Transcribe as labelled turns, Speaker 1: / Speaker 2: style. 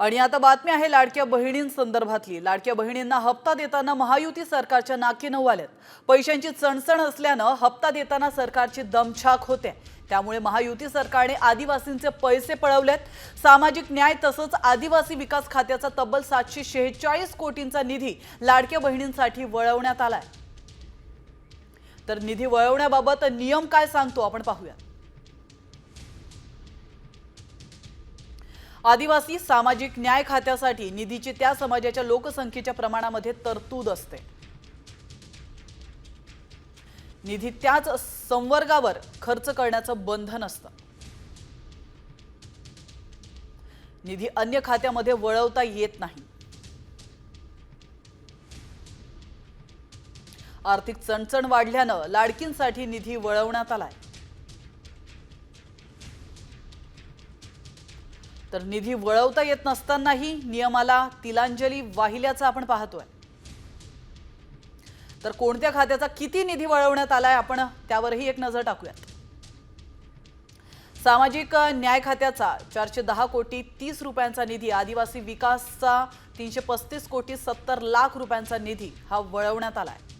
Speaker 1: आणि आता बातमी आहे लाडक्या बहिणींसंदर्भातली. लाडक्या बहिणींना हप्ता देताना महायुती सरकारच्या नाकी नऊ आल्यात पैशांची चणचण असल्यानं हप्ता देताना सरकारची दमछाक होते. त्यामुळे महायुती सरकारने आदिवासींचे पैसे पळवलेत. सामाजिक न्याय तसंच आदिवासी विकास खात्याचा तब्बल सातशे शेहेचाळीस कोटींचा निधी लाडक्या बहिणींसाठी वळवण्यात आलाय. तर निधी वळवण्याबाबत नियम काय सांगतो आपण पाहूयात. आदिवासी सामाजिक न्याय खात्यासाठी निधीची त्या समाजाच्या लोकसंख्येच्या प्रमाणामध्ये तरतूद असते. निधी त्याच संवर्गावर खर्च करण्याचं बंधन असतं. निधी अन्य खात्यामध्ये वळवता येत नाही. आर्थिक चणचण वाढल्यानं लाडकींसाठी निधी वळवण्यात आलाय. तर निधी वळवता येत नसतानाही नियमाला तिलांजली वाहिल्याचं आपण पाहतोय. तर कोणत्या खात्याचा किती निधी वळवण्यात आलाय आपण त्यावरही एक नजर टाकूयात. सामाजिक न्याय खात्याचा चारशे दहा कोटी तीस रुपयांचा निधी आदिवासी विकासचा तीनशे पस्तीस कोटी सत्तर लाख रुपयांचा निधी हा वळवण्यात आला आहे